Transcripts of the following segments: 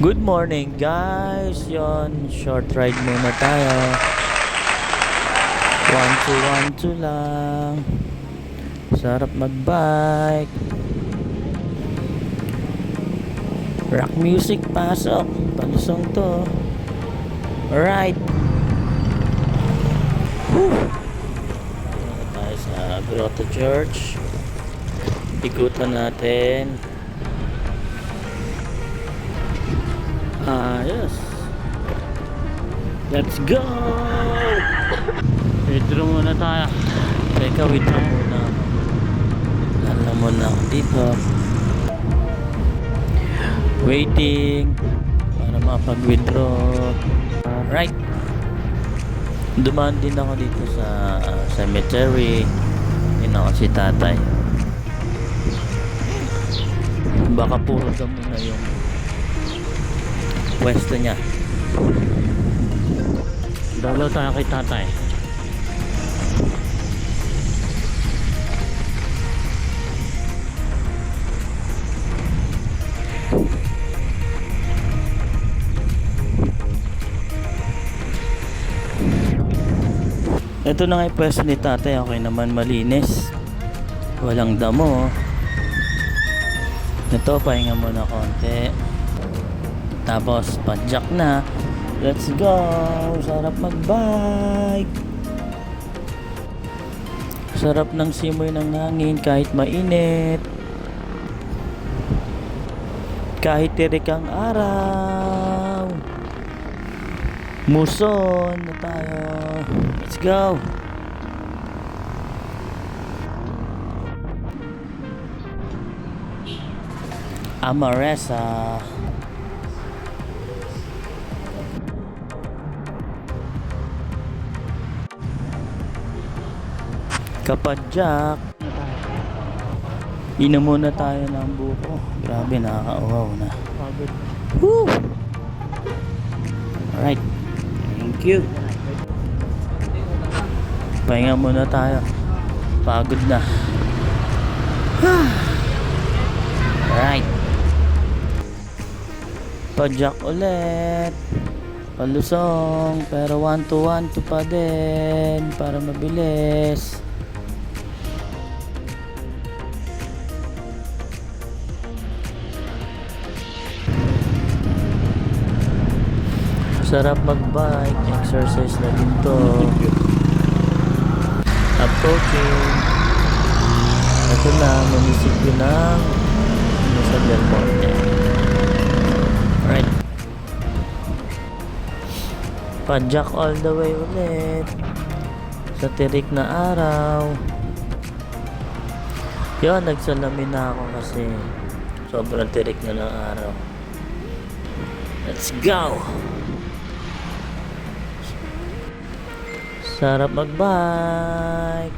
Good morning guys! Yon, short ride muna tayo. One two one two lang. Sarap magbike. Rock music pasok. Palusong to. Alright. Woo! Tayo sa Grotto Church. Ikutan natin. Ayos. Let's go! Withdraw muna tayo. Teka, withdraw muna. Alam mo na ako dito. Waiting para mapag-withdraw. Right. Dumaan din ako dito sa uh, cemetery. Yun ako si tatay. Baka puro damo na yung pwesto niya. Dalaw tayo kay tatay. Ito na nga yung pwesto ni tatay. Okay naman malinis. Walang damo. Ito, pahinga muna konti. Tapos, padjak na. Let's go! Sarap magbike! Sarap ng simoy ng hangin kahit mainit. Kahit tirik ang araw. Muson na tayo. Let's go! Amaresa. Kapadjak. Inom muna tayo ng buko. Grabe, nakakauhaw na. Woo! Alright. Thank you. Pahinga muna tayo. Pagod na. Alright. Padjak ulit. Palusong. Pero 1 to 1 to pa din. Para mabilis. Sarap mag-bike. Exercise na din to. Approaching. Ito na, munisipyo ng Nusa del Monte. Right. Padjak all the way ulit. Sa tirik na araw. Yun, nagsalamin na ako kasi sobrang tirik na ng araw. Let's go! Sarap magbike.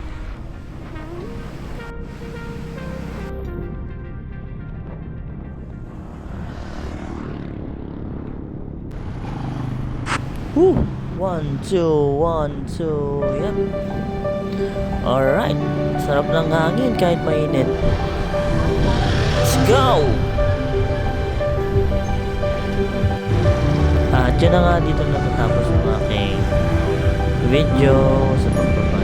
Woo! One, two, one, two. Yep. Alright. Sarap ng hangin kahit mainit. Let's go! At yun na nga dito natatapos ang aking video sa pagbabike.